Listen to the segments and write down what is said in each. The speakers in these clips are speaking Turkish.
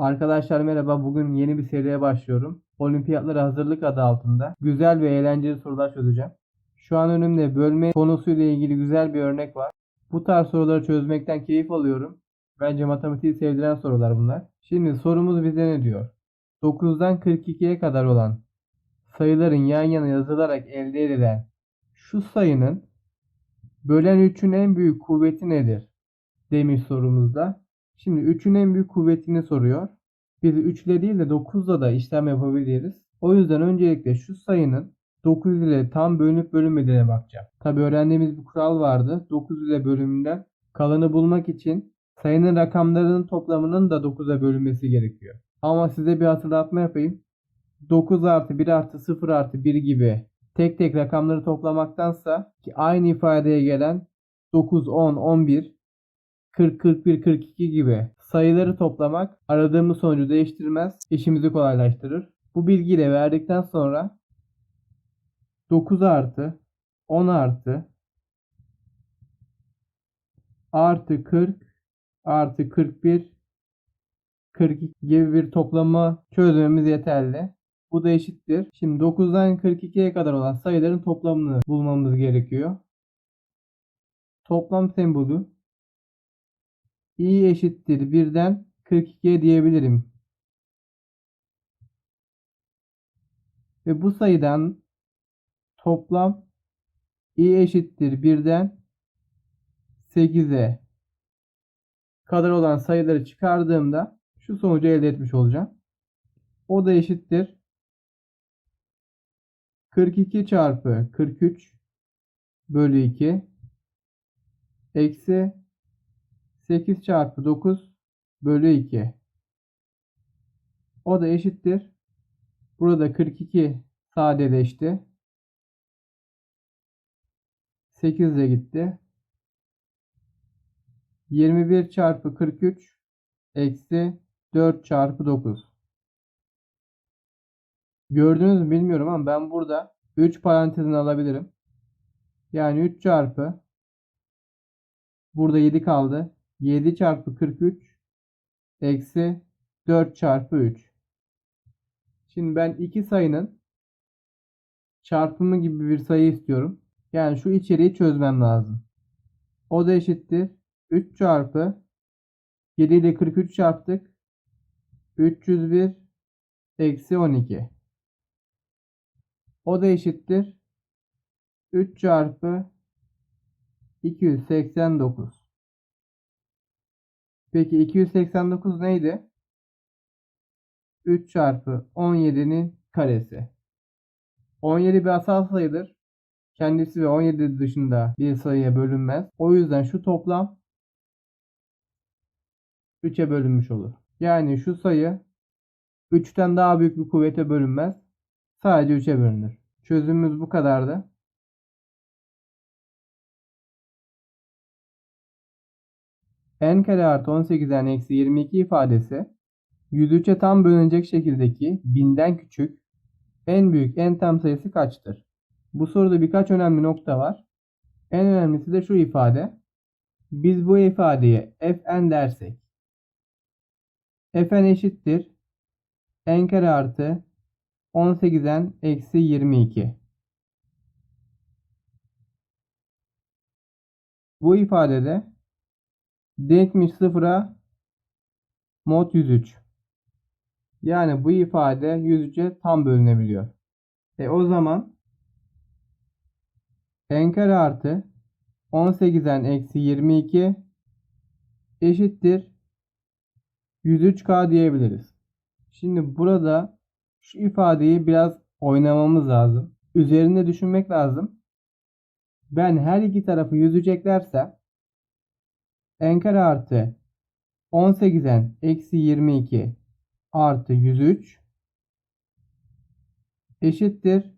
Arkadaşlar merhaba. Bugün yeni bir seriye başlıyorum. Olimpiyatlara hazırlık adı altında. Güzel ve eğlenceli sorular çözeceğim. Şu an önümde bölme konusuyla ilgili güzel bir örnek var. Bu tarz soruları çözmekten keyif alıyorum. Bence matematiği sevdiren sorular bunlar. Şimdi sorumuz bize ne diyor? 9'dan 42'ye kadar olan sayıların yan yana yazılarak elde edilen şu sayının bölen 3'ün en büyük kuvveti nedir? Demiş sorumuzda. Şimdi 3'ün en büyük kuvvetini soruyor. Biz 3 ile değil de 9'la da işlem yapabiliriz. O yüzden öncelikle şu sayının 9 ile tam bölünüp bölünmediğine bakacağım. Tabi öğrendiğimiz bir kural vardı. 9 ile bölümünden kalanı bulmak için sayının rakamlarının toplamının da 9'a bölünmesi gerekiyor. Ama size bir hatırlatma yapayım. 9 artı 1 artı 0 artı 1 gibi tek tek rakamları toplamaktansa ki aynı ifadeye gelen 9, 10, 11, 40, 41, 42 gibi sayıları toplamak aradığımız sonucu değiştirmez, işimizi kolaylaştırır. Bu bilgiyi de verdikten sonra 9 artı 10 artı artı 40 artı 41 42 gibi bir toplamı çözmemiz yeterli. Bu da eşittir. Şimdi 9'dan 42'ye kadar olan sayıların toplamını bulmamız gerekiyor. Toplam sembolü i eşittir 1'den 42'ye diyebilirim. Ve bu sayıdan toplam i eşittir 1'den 8'e kadar olan sayıları çıkardığımda şu sonucu elde etmiş olacağım. O da eşittir 42 çarpı 43 bölü 2 eksi 8 çarpı 9 bölü 2. O da eşittir. Burada 42 sadeleşti. 8 de gitti. 21 çarpı 43 eksi 4 çarpı 9. Gördünüz mü bilmiyorum ama ben burada 3 parantezini alabilirim. Yani 3 çarpı burada 7 kaldı. 7 çarpı 43 eksi 4 çarpı 3. Şimdi ben iki sayının çarpımı gibi bir sayı istiyorum. Yani şu içeriği çözmem lazım. O da eşittir. 3 çarpı 7 ile 43 çarptık. 301 eksi 12. O da eşittir. 3 çarpı 289. Peki 289 neydi? 3 çarpı 17'nin karesi. 17 bir asal sayıdır. Kendisi ve 17 dışında bir sayıya bölünmez. O yüzden şu toplam 3'e bölünmüş olur. Yani şu sayı 3'ten daha büyük bir kuvvete bölünmez. Sadece 3'e bölünür. Çözümümüz bu kadardı. N kare artı 18'den eksi 22 ifadesi 103'e tam bölünecek şekildeki binden küçük en büyük en tam sayısı kaçtır? Bu soruda birkaç önemli nokta var. En önemlisi de şu ifade. Biz bu ifadeye fn dersek fn eşittir n kare artı 18'den eksi 22. Bu ifadede denkmiş sıfıra mod 103. Yani bu ifade 103'e tam bölünebiliyor. E o zaman n kare artı 18'den eksi 22 eşittir 103k diyebiliriz. Şimdi burada şu ifadeyi biraz oynamamız lazım. Üzerinde düşünmek lazım. Ben her iki tarafı 103 eklersem n kare artı 18'den eksi 22 artı 103 eşittir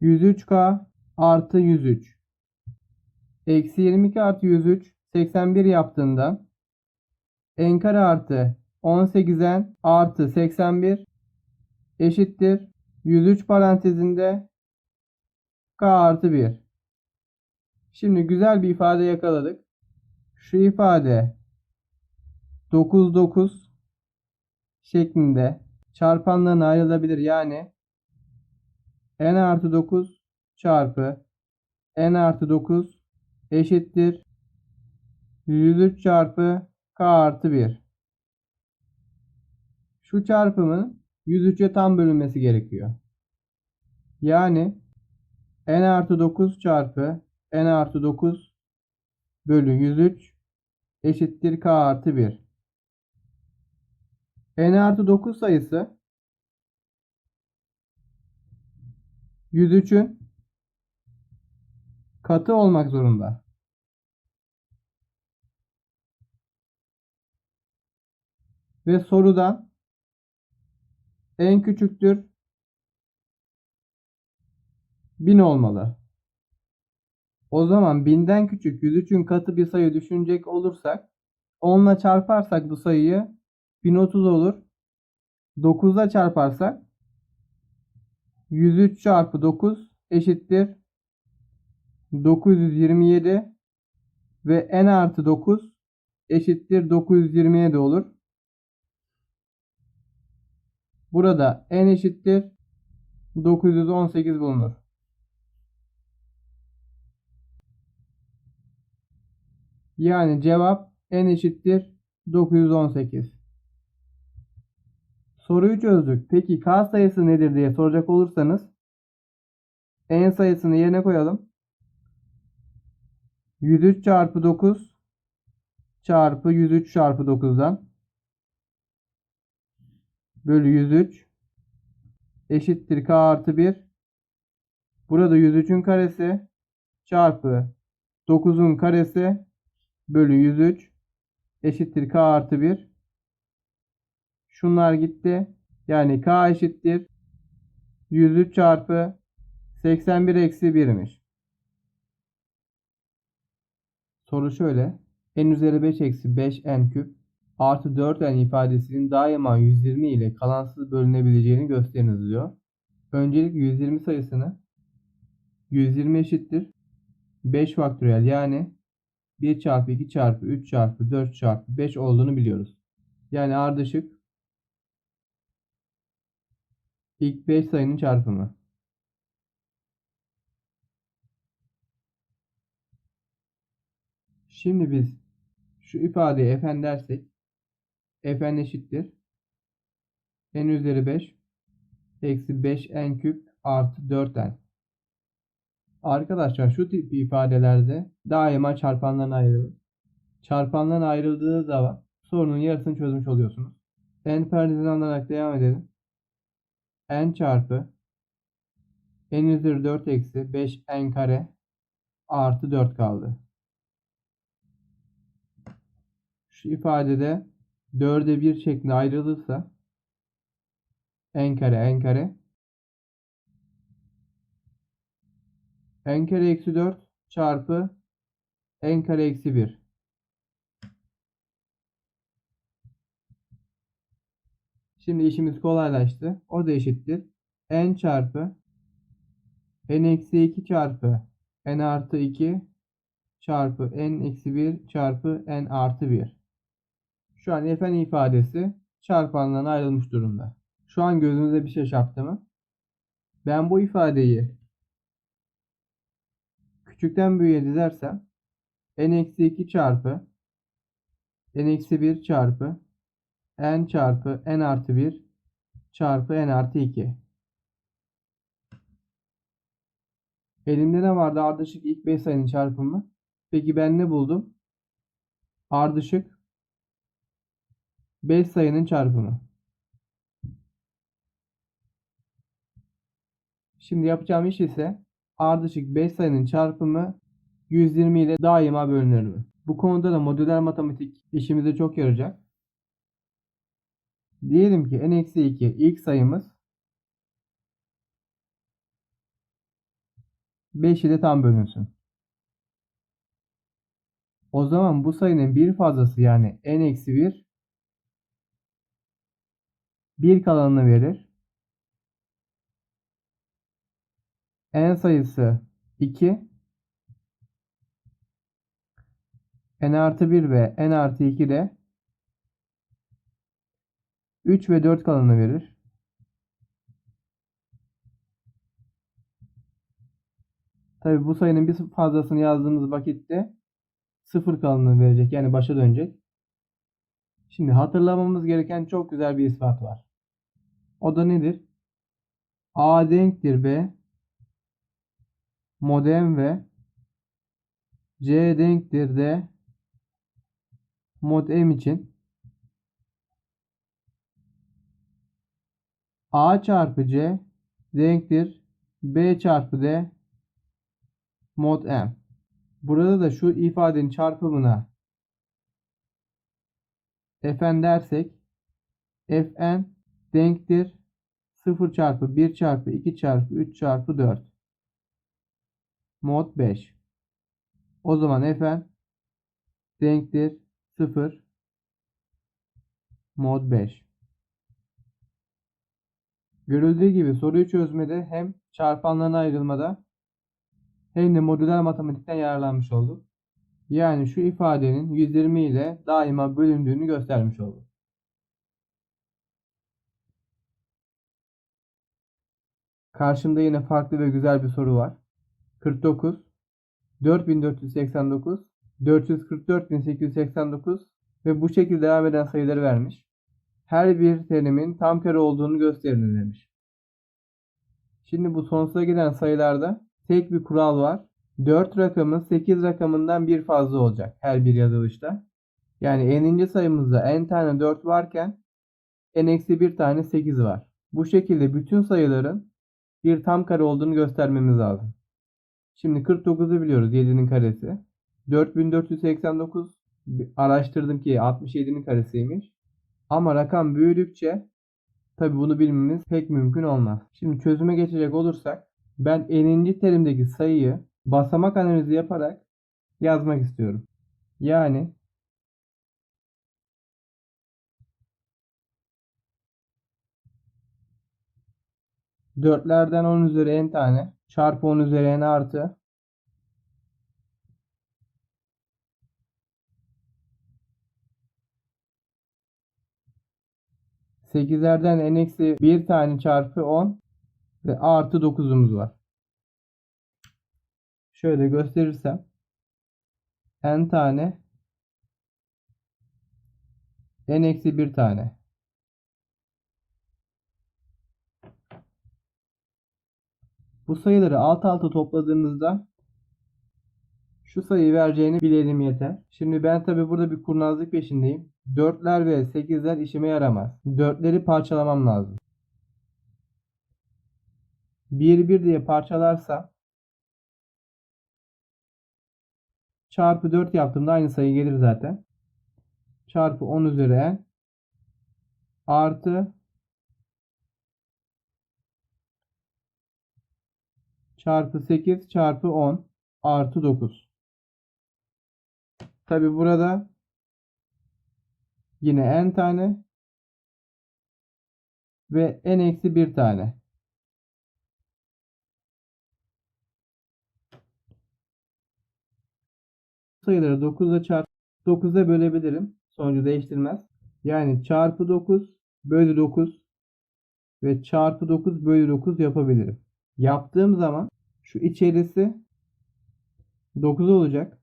103k artı 103. Eksi 22 artı 103 81 yaptığında n kare artı 18'den artı 81 eşittir 103 parantezinde k artı 1. Şimdi güzel bir ifade yakaladık. Şu ifade 9 9 şeklinde çarpanlarına ayrılabilir. Yani n artı 9 çarpı n artı 9 eşittir 103 çarpı k artı 1. Şu çarpımın 103'e tam bölünmesi gerekiyor. Yani n artı 9 çarpı n artı 9 bölü 103 eşittir k artı 1. n artı 9 sayısı 103'ün katı olmak zorunda. Ve sorudan en küçüktür 1000 olmalı. O zaman 1000'den küçük 103'ün katı bir sayı düşünecek olursak 10 ile çarparsak bu sayıyı 1030 olur. 9'la çarparsak 103 çarpı 9 eşittir 927 ve n artı 9 eşittir 927 olur. Burada n eşittir 918 bulunur. Yani cevap n eşittir 918. Soruyu çözdük. Peki k sayısı nedir diye soracak olursanız n sayısını yerine koyalım. 103 çarpı 9 çarpı 103 çarpı 9'dan bölü 103 eşittir k artı 1. Burada 103'ün karesi çarpı 9'un karesi bölü 103 eşittir k artı 1. Şunlar gitti. Yani k eşittir 103 çarpı 81 eksi 1'miş. Soru şöyle. n üzeri 5 eksi 5 n küp artı 4n ifadesinin daima 120 ile kalansız bölünebileceğini gösteriniz diyor. Öncelikle 120 sayısını 120 eşittir 5 faktöriyel yani 1 çarpı 2 çarpı 3 çarpı 4 çarpı 5 olduğunu biliyoruz. Yani ardışık ilk 5 sayının çarpımı. Şimdi biz şu ifadeyi fn dersek fn eşittir n üzeri 5 eksi 5 n küp artı 4n. Arkadaşlar şu tip ifadelerde daima çarpanlarına ayrılır. Çarpanlarına ayrıldığı zaman sorunun yarısını çözmüş oluyorsunuz. n perdesini alarak devam edelim. n çarpı n üzeri 4 eksi 5 n kare artı 4 kaldı. Şu ifadede 4'e 1 şeklinde ayrılırsa n kare n kare n kare eksi 4 çarpı n kare eksi 1 Şimdi işimiz kolaylaştı. O da eşittir. n çarpı n eksi 2 çarpı n artı 2 çarpı n eksi 1 çarpı n artı 1. Şu an fn ifadesi çarpanlarına ayrılmış durumda. Şu an gözünüze bir şey çarptı mı? Ben bu ifadeyi küçükten büyüğe dizersem n eksi 2 çarpı n eksi 1 çarpı n çarpı n artı 1 çarpı n artı 2. Elimde ne vardı? Ardışık ilk 5 sayının çarpımı. Peki ben ne buldum? Ardışık 5 sayının çarpımı. Şimdi yapacağım iş ise ardışık 5 sayının çarpımı 120 ile daima bölünür mü? Bu konuda da modüler matematik işimize çok yarayacak. Diyelim ki n-2 ilk sayımız 5 ile tam bölünsün. O zaman bu sayının bir fazlası yani n-1 bir kalanını verir. N sayısı 2 n artı 1 ve n artı 2 de 3 ve 4 kalanını verir. Tabi bu sayının bir fazlasını yazdığımız vakitte 0 kalanını verecek. Yani başa dönecek. Şimdi hatırlamamız gereken çok güzel bir ispat var. O da nedir? A denktir B mod M ve C denktir D mod M için A çarpı C denktir B çarpı D mod M. Burada da şu ifadenin çarpımına Fn dersek Fn denktir 0 çarpı 1 çarpı 2 çarpı 3 çarpı 4 mod 5. O zaman Fn denktir 0 mod 5. Görüldüğü gibi soruyu çözmede hem çarpanlarına ayrılmada hem de modüler matematikten yararlanmış olduk. Yani şu ifadenin 120 ile daima bölündüğünü göstermiş olduk. Karşımda yine farklı ve güzel bir soru var. 49, 4489, 444889 ve bu şekilde devam eden sayıları vermiş. Her bir terimin tam kare olduğunu gösterin demiş. Şimdi bu sonsuza giden sayılarda tek bir kural var. 4 rakamı 8 rakamından bir fazla olacak her bir yazılışta. Yani n'inci sayımızda n tane 4 varken n-1 tane 8 var. Bu şekilde bütün sayıların bir tam kare olduğunu göstermemiz lazım. Şimdi 49'u biliyoruz 7'nin karesi. 4489 araştırdım ki 67'nin karesiymiş. Ama rakam büyüdükçe tabi bunu bilmemiz pek mümkün olmaz. Şimdi çözüme geçecek olursak ben n'inci terimdeki sayıyı basamak analizi yaparak yazmak istiyorum. Yani dörtlerden 10 üzeri n tane çarpı 10 üzeri n artı sekizlerden n eksi 1 tane çarpı 10 ve artı 9'umuz var. Şöyle gösterirsem n tane n eksi 1 tane. Bu sayıları alt alta topladığımızda şu sayıyı vereceğini bilelim yeter. Şimdi ben tabi burada bir kurnazlık peşindeyim. 4'ler ve 8'ler işime yaramaz. 4'leri parçalamam lazım. 1 1 diye parçalarsam çarpı 4 yaptığımda aynı sayı gelir zaten. Çarpı 10 üzeri artı çarpı 8 çarpı 10 artı 9. Tabi burada yine n tane ve n eksi 1 tane. sayıları 9'a çarp 9'a bölebilirim. Sonucu değiştirmez. Yani çarpı 9 bölü 9 ve çarpı 9 bölü 9 yapabilirim. Yaptığım zaman şu içerisi 9 olacak.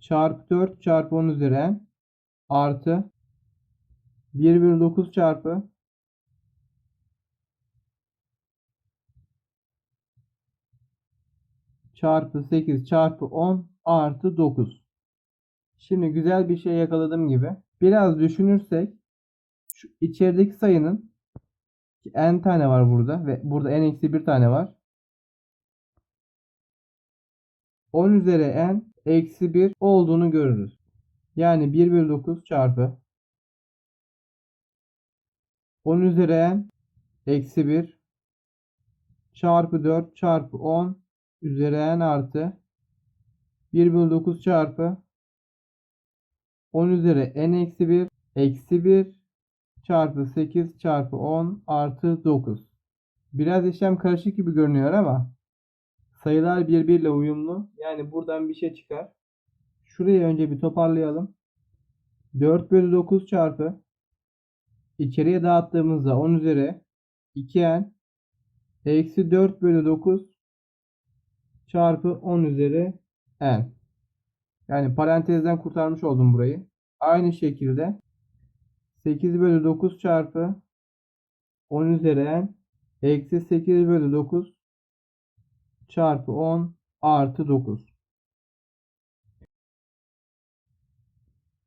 Çarpı 4 çarpı 10 üzeri artı 1 bölü 9 çarpı çarpı 8 çarpı 10 artı 9. Şimdi güzel bir şey yakaladığım gibi. Biraz düşünürsek şu içerideki sayının n tane var burada ve burada n eksi 1 tane var. 10 üzeri n eksi 1 olduğunu görürüz. Yani 1 bölü 9 çarpı 10 üzeri n eksi 1 çarpı 4 çarpı 10 üzeri n artı 1 bölü 9 çarpı 10 üzeri n eksi 1 eksi 1 çarpı 8 çarpı 10 artı 9. Biraz işlem karışık gibi görünüyor ama Sayılar birbiriyle uyumlu. Yani buradan bir şey çıkar. Şurayı önce bir toparlayalım. 4 bölü 9 çarpı içeriye dağıttığımızda 10 üzeri 2n eksi 4 bölü 9 çarpı 10 üzeri n. Yani parantezden kurtarmış oldum burayı. Aynı şekilde 8 bölü 9 çarpı 10 üzeri eksi 8 bölü 9 çarpı 10 artı 9.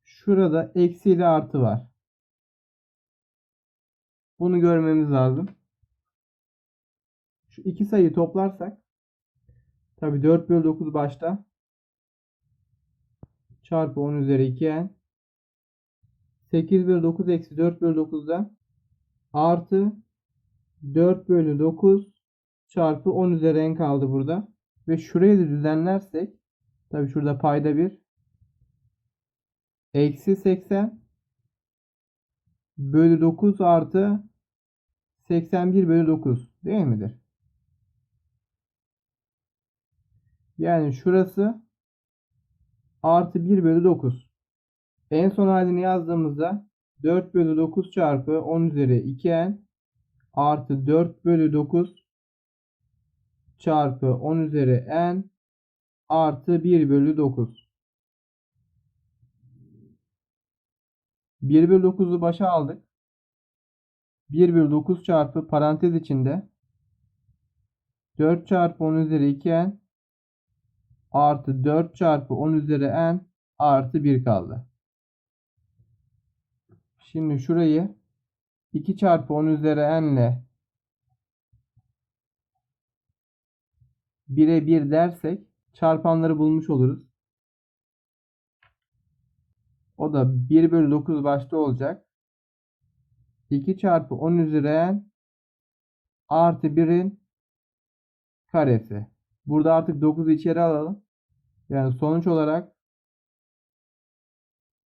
Şurada eksi ile artı var. Bunu görmemiz lazım. Şu iki sayıyı toplarsak tabi 4 bölü 9 başta çarpı 10 üzeri 2n 8 bölü 9 eksi 4 bölü 9'dan artı 4 bölü 9 çarpı 10 üzeri n kaldı burada. Ve şurayı da düzenlersek tabi şurada payda 1 eksi 80 bölü 9 artı 81 bölü 9 değil midir? Yani şurası artı 1 bölü 9. En son halini yazdığımızda 4 bölü 9 çarpı 10 üzeri 2n artı 4 bölü 9 çarpı 10 üzeri n artı 1 bölü 9. 1 bölü 9'u başa aldık. 1 bölü 9 çarpı parantez içinde 4 çarpı 10 üzeri 2n artı 4 çarpı 10 üzeri n artı 1 kaldı. Şimdi şurayı 2 çarpı 10 üzeri n ile 1'e 1 dersek çarpanları bulmuş oluruz. O da 1 bölü 9 başta olacak. 2 çarpı 10 üzeri n artı 1'in karesi. Burada artık 9'u içeri alalım. Yani sonuç olarak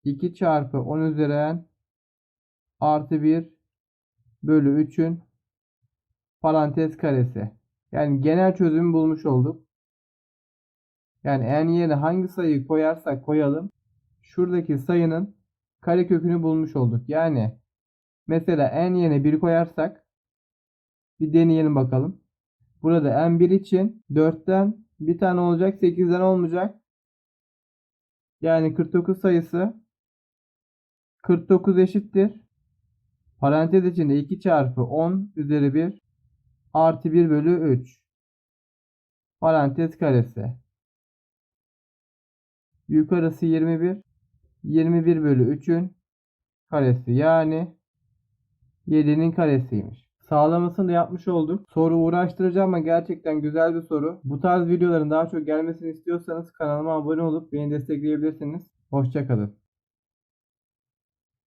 2 çarpı 10 üzeri artı 1 bölü 3'ün parantez karesi. Yani genel çözümü bulmuş olduk. Yani n yerine hangi sayıyı koyarsak koyalım şuradaki sayının karekökünü bulmuş olduk. Yani mesela n yerine 1 koyarsak bir deneyelim bakalım. Burada n1 için 4'ten bir tane olacak 8'den olmayacak. Yani 49 sayısı 49 eşittir. Parantez içinde 2 çarpı 10 üzeri 1 artı 1 bölü 3. Parantez karesi. Yukarısı 21. 21 bölü 3'ün karesi. Yani 7'nin karesiymiş. Sağlamasını da yapmış olduk. Soru uğraştırıcı ama gerçekten güzel bir soru. Bu tarz videoların daha çok gelmesini istiyorsanız kanalıma abone olup beni destekleyebilirsiniz. Hoşçakalın.